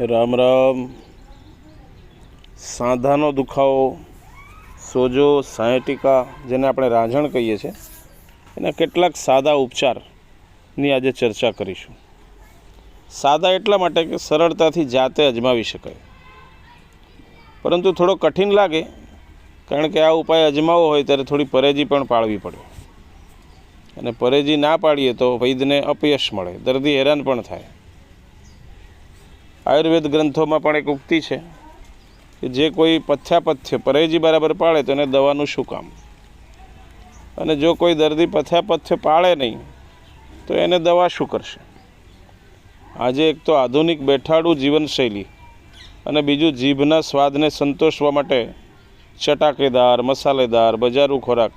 રામ રામ. સાંધાનો દુખાવો, સોજો, સાયટિકા, જેને આપણે રાંઝણ કહીએ છીએ, એના કેટલાક સાદા ઉપચારની આજે ચર્ચા કરીશું. સાદા એટલા માટે કે સરળતાથી જાતે અજમાવી શકાય. પરંતુ થોડો કઠિન લાગે, કારણ કે આ ઉપાય અજમાવો હોય ત્યારે થોડી પરેજી પણ પાળવી પડે. અને પરેજી ના પાડીએ તો વૈદ્યને અપયશ મળે, દર્દી હેરાન પણ થાય. આયુર્વેદ ગ્રંથોમાં પણ એક ઉક્તિ છે કે જે કોઈ પથ્યાપથ્ય પરેજી બરાબર પાળે તો એને દવાનું શું કામ? અને જો કોઈ દર્દી પથ્યાપથ્ય પાળે નહીં, તો એને દવા શું કરશે? આજે એક તો આધુનિક બેઠાડું જીવનશૈલી અને બીજું જીભના સ્વાદને સંતોષવા માટે ચટાકેદાર, મસાલેદાર, બજારું ખોરાક,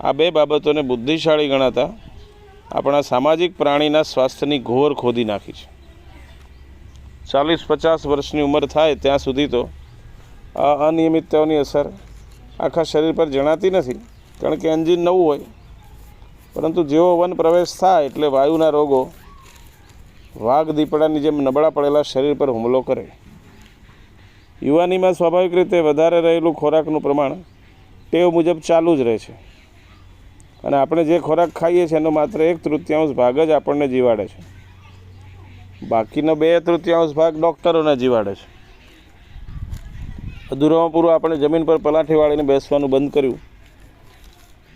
આ બે બાબતોને બુદ્ધિશાળી ગણાતા આપણા સામાજિક પ્રાણીના સ્વાસ્થ્યની ઘોર ખોદી નાખી છે. ચાલીસ પચાસ વર્ષની ઉંમર થાય ત્યાં સુધી તો આ અનિયમિતતાઓની અસર આખા શરીર પર જણાતી નથી. કારણ કે એન્જિન નવું હોય, પરંતુ જેવો વન પ્રવેશ થાય એટલે વાયુના રોગો વાઘ દીપડાની જેમ નબળા પડેલા શરીર પર હુમલો કરે. યુવાનીમાં સ્વાભાવિક રીતે વધારે રહેલું ખોરાકનું પ્રમાણ ટેવ મુજબ ચાલુ જ રહે છે. અને આપણે જે ખોરાક ખાઈએ છીએ એનો માત્ર એક તૃતીયાંશ ભાગ જ આપણને જીવાડે છે. બાકીનો બે તૃતીયાંશ ભાગ ડૉક્ટરોને જીવાડે છે. અધૂરામાં પૂરું આપણે જમીન પર પલાઠી વાળીને બેસવાનું બંધ કર્યું.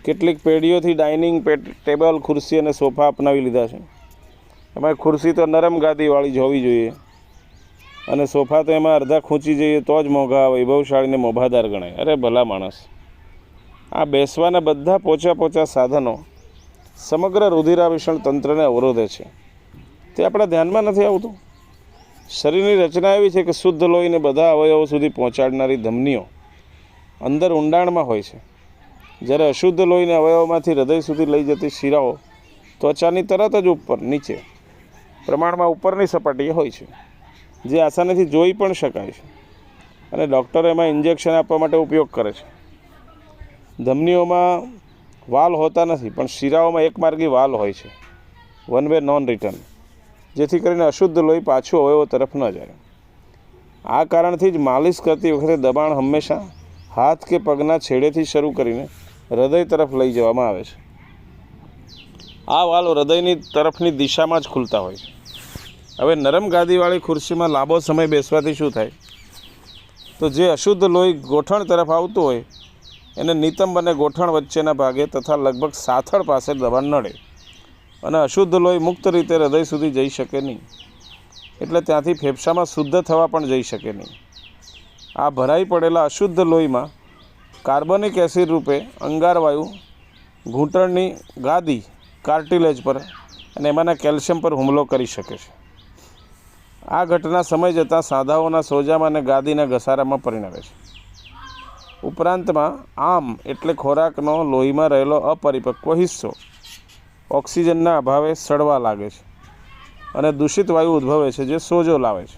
કેટલીક પેઢીઓથી ડાઇનિંગ ટેબલ, ખુરશી અને સોફા અપનાવી લીધા છે. એમાં ખુરશી તો નરમ ગાદીવાળી જ હોવી જોઈએ. અને સોફા તો એમાં અડધા ખૂંચી જઈએ તો જ મોંઘા વૈભવશાળીને મોભાદાર ગણાય. અરે ભલા માણસ. આ બેસવાના બધા પોચા પોચા સાધનો સમગ્ર રુધિરાભિષણ તંત્રને અવરોધે છે. તે આપણા ધ્યાનમાં નથી આવતું. શરીરની રચના એવી છે કે શુદ્ધ લોહીને બધા અવયવો સુધી પહોંચાડનારી ધમનીઓ અંદર ઊંડાણમાં હોય છે. જ્યારે અશુદ્ધ લોહીને અવયવમાંથી હૃદય સુધી લઈ જતી શિરાઓ ત્વચાની તરત જ ઉપર, નીચે, પ્રમાણમાં ઉપરની સપાટીએ હોય છે, જે આસાનીથી જોઈ પણ શકાય છે અને ડૉક્ટર એમાં ઇન્જેક્શન આપવા માટે ઉપયોગ કરે છે. ધમનીઓમાં વાલ હોતા નથી, પણ શિરાઓમાં એકમાર્ગી વાલ હોય છે. One way non return. જેથી કરીને અશુદ્ધ લોહી પાછું અવયવો તરફ ન જાય. આ કારણથી જ માલિશ કરતી વખતે દબાણ હંમેશા હાથ કે પગના છેડેથી શરૂ કરીને હૃદય તરફ લઈ જવામાં આવે છે. આ વાલ હૃદયની તરફની દિશામાં જ ખુલતા હોય છે. હવે નરમ ગાદીવાળી ખુરશીમાં લાંબો સમય બેસવાથી શું થાય? તો જે અશુદ્ધ લોહી ગોઠણ તરફ આવતું હોય, એને નિતંબ અને ગોઠણ વચ્ચેના ભાગે તથા લગભગ સાથળ પાસે દબાણ નડે અને અશુદ્ધ લોહી મુક્ત રીતે હૃદય સુધી જઈ શકે નહીં. એટલે ત્યાંથી ફેફસામાં શુદ્ધ થવા પણ જઈ શકે નહીં. આ ભરાઈ પડેલા અશુદ્ધ લોહીમાં કાર્બનિક એસિડ રૂપે અંગારવાયુ, ઘૂંટણની ગાદી, કાર્ટિલેજ પર અને એમાંના કેલ્શિયમ પર હુમલો કરી શકે છે. આ ઘટના સમય જતાં સાંધાઓના સોજામાં અને ગાદીના ઘસારામાં પરિણમે છે. ઉપરાંતમાં આમ એટલે ખોરાકનો લોહીમાં રહેલો અપરિપક્વ હિસ્સો ઓક્સિજનના અભાવે સડવા લાગે છે અને દૂષિત વાયુ ઉદ્ભવે છે જે સોજો લાવે છે.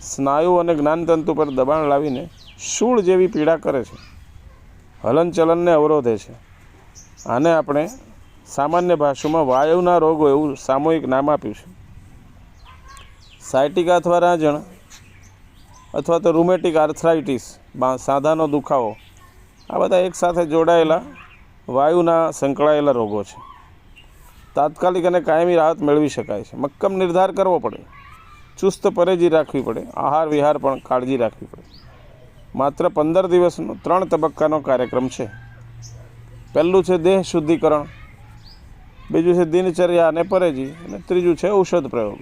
સ્નાયુ અને જ્ઞાનતંતુ પર દબાણ લાવીને શૂળ જેવી પીડા કરે છે. હલનચલનને અવરોધે છે. આને આપણે સામાન્ય ભાષામાં વાયુના રોગો એવું સામૂહિક નામ આપ્યું છે. સાયટિક અથવા રાંજણ અથવા તો રૂમેટિક આર્થરાઇટિસ સાંધાનો દુખાવો, આ બધા એકસાથે જોડાયેલા વાયુના સંકળાયેલા રોગો છે. તાત્કાલિક અને કાયમી રાહત મેળવી શકાય છે. મક્કમ નિર્ધાર કરવો પડે. ચુસ્ત પરેજી રાખવી પડે. આહાર વિહાર પણ કાળજી રાખવી પડે. માત્ર પંદર દિવસનો, ત્રણ તબક્કાનો કાર્યક્રમ છે. પહેલું છે દેહ શુદ્ધિકરણ. બીજું છે દિનચર્યા અને પરેજી. અને ત્રીજું છે ઔષધ પ્રયોગ.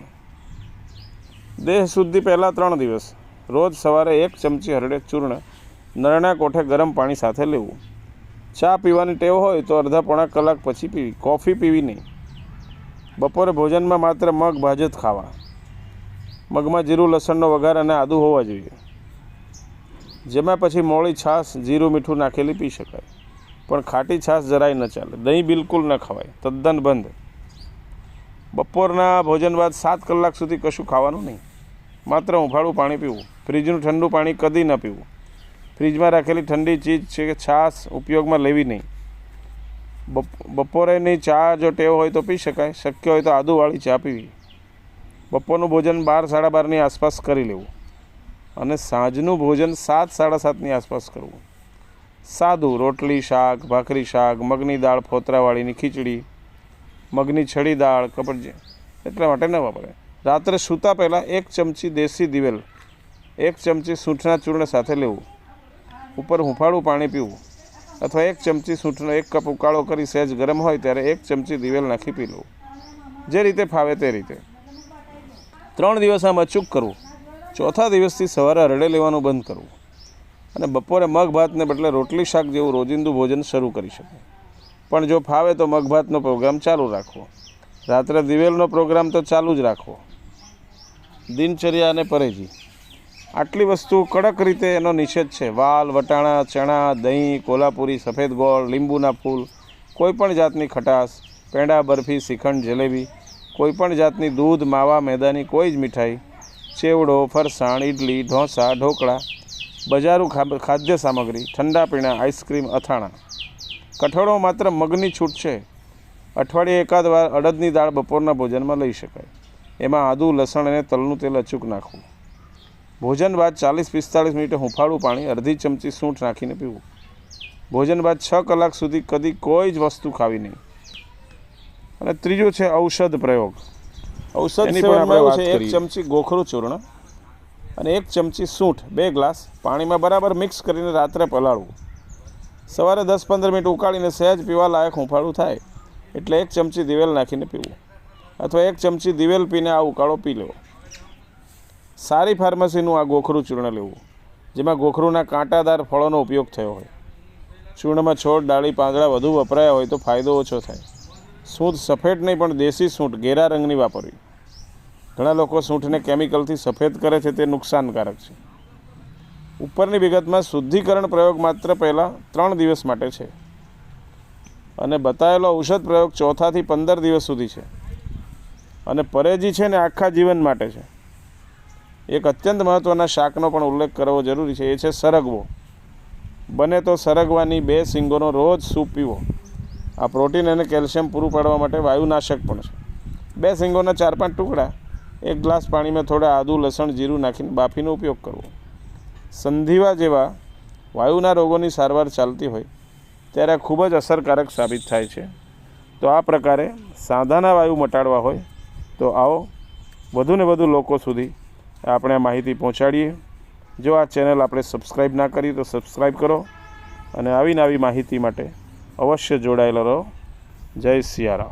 દેહ શુદ્ધિ પહેલાં ત્રણ દિવસ. રોજ સવારે એક ચમચી હરડે ચૂર્ણ, નરણા કોઠે ગરમ પાણી સાથે લેવું. ચા પીવાની ટેવ હોય તો અડધા પોણા કલાક પછી પીવી. કોફી પીવી નહીં. બપોરે ભોજનમાં માત્ર મગ ભાજત ખાવા. મગમાં જીરું, લસણનો વઘાર અને આદું હોવા જોઈએ. જેમાં પછી મોળી છાશ, જીરું, મીઠું નાખેલી પી શકાય. પણ ખાટી છાશ જરાય ન ચાલે. દહીં બિલકુલ ન ખવાય. તદ્દન બંધ. બપોરના ભોજન બાદ સાત કલાક સુધી કશું ખાવાનું નહીં. માત્ર ઉંફાળું પાણી પીવું. ફ્રીજનું ઠંડુ પાણી કદી ન પીવું. ફ્રીજમાં રાખેલી ઠંડી ચીજ છે કે છાશ ઉપયોગમાં લેવી નહીં. બપોરેની ચા જો ટેવ હોય તો પી શકાય. શક્ય હોય તો આદુવાળી ચા પીવી. બપોરનું ભોજન બાર, સાડા બારની આસપાસ કરી લેવું. અને સાંજનું ભોજન સાત, સાડા સાતની આસપાસ કરવું. સાદું રોટલી, શાક, ભાખરી શાક, મગની દાળ, ફોતરાવાળીની ખીચડી, મગની છડી દાળ કપડ એટલા માટે ન વાપરે. રાત્રે સૂતા પહેલાં એક ચમચી દેશી દિવેલ, એક ચમચી સૂંઠના ચૂર્ણ સાથે લેવું. ઉપર હુંફાળું પાણી પીવું. અથવા એક ચમચી સૂંઠનો એક કપ ઉકાળો કરી સહેજ ગરમ હોય ત્યારે એક ચમચી દિવેલ નાખી પી લઉં જે રીતે ફાવે તે રીતે. ત્રણ દિવસ આમ અચૂક કરવું. ચોથા દિવસથી સવારે હરડે લેવાનું બંધ કરવું. અને બપોરે મગ ભાતને બદલે રોટલી શાક જેવું રોજિંદુ ભોજન શરૂ કરી શકે. પણ જો ફાવે તો મગ ભાતનો પ્રોગ્રામ ચાલુ રાખવો. રાત્રે દિવેલનો પ્રોગ્રામ તો ચાલુ જ રાખવો. દિનચર્યા અને પરેજી. આટલી વસ્તુ કડક રીતે એનો નિષેધ છે. વાલ, વટાણા, ચણા, દહીં, કોલ્હાપુરી, સફેદ ગોળ, લીંબુના ફૂલ કોઈપણ જાતની ખટાશ, પેંડા, બરફી, શ્રીખંડ, જલેબી કોઈપણ જાતની દૂધ, માવા, મેદાની કોઈ જ મીઠાઈ, ચેવડો, ફરસાણ ઇડલી ઢોંસા, ઢોકળા, બજારું ખાદ્ય સામગ્રી, ઠંડા પીણા, આઈસ્ક્રીમ, અથાણા. કઠોળો માત્ર મગની છૂટ છે. અઠવાડિયે એકાદ વાર અડદની દાળ બપોરના ભોજનમાં લઈ શકાય. એમાં આદુ, લસણ અને તલનું તેલ અચૂક નાખવું. ભોજન બાદ ચાલીસ પિસ્તાળીસ મિનિટે હુંફાળું પાણી અડધી ચમચી સૂંઠ નાખીને પીવું. ભોજન બાદ છ કલાક સુધી કદી કોઈ જ વસ્તુ ખાવી નહીં. અને ત્રીજું છે ઔષધ પ્રયોગ. ઔષધ છે એક ચમચી ગોખરું ચૂર્ણ અને એક ચમચી સૂંઠ બે ગ્લાસ પાણીમાં બરાબર મિક્સ કરીને રાત્રે પલાળવું. સવારે દસ પંદર મિનિટ ઉકાળીને સહેજ પીવા લાયક હુંફાળું થાય એટલે એક ચમચી દિવેલ નાખીને પીવું. અથવા એક ચમચી દિવેલ પીને આ ઉકાળો પી લેવો સારી ફાર્મસીનું આ ગોખરું ચૂર્ણ લેવું, જેમાં ગોખરુંના કાંટાદાર ફળોનો ઉપયોગ થયો હોય. ચૂર્ણમાં છોડ, ડાળી, પાંદડા વધુ વપરાયા હોય તો ફાયદો ઓછો થાય. સૂંઠ સફેદ નહીં, પણ દેશી સૂંઠ ઘેરા રંગની વાપરવી. ઘણા લોકો સૂંઠને કેમિકલથી સફેદ કરે છે, તે નુકસાનકારક છે. ઉપરની વિગતમાં શુદ્ધિકરણ પ્રયોગ માત્ર પહેલાં ત્રણ દિવસ માટે છે. અને બતાવેલો ઔષધ પ્રયોગ ચોથાથી પંદર દિવસ સુધી છે. અને પરેજી છે ને આખા જીવન માટે છે. એક અત્યંત મહત્ત્વના શાકનો પણ ઉલ્લેખ કરવો જરૂરી છે, એ છે સરગવો. બને તો સરગવાની બે સિંગોનો રોજ સૂપ પીવો. આ પ્રોટીન અને કેલ્શિયમ પૂરું પાડવા માટે વાયુનાશક પણ છે. બે સિંગોના ચાર પાંચ ટુકડા, એક ગ્લાસ પાણીમાં થોડા આદુ, લસણ, જીરું નાખીને બાફીનો ઉપયોગ કરવો. સંધિવા જેવા વાયુના રોગોની સારવાર ચાલતી હોય, ત્યારે ખૂબ જ અસરકારક સાબિત થાય છે. તો આ પ્રકારે સાંધાના વાયુ મટાડવા હોય, તો આવો વધુને વધુ લોકો સુધી આપણે માહિતી પહોંચાડીએ. જો આ ચેનલ આપણે સબસ્ક્રાઈબ ના કરી, તો સબસ્ક્રાઈબ કરો અને આવી નવી માહિતી માટે અવશ્ય જોડાયેલા રહો. જય સિયારામ.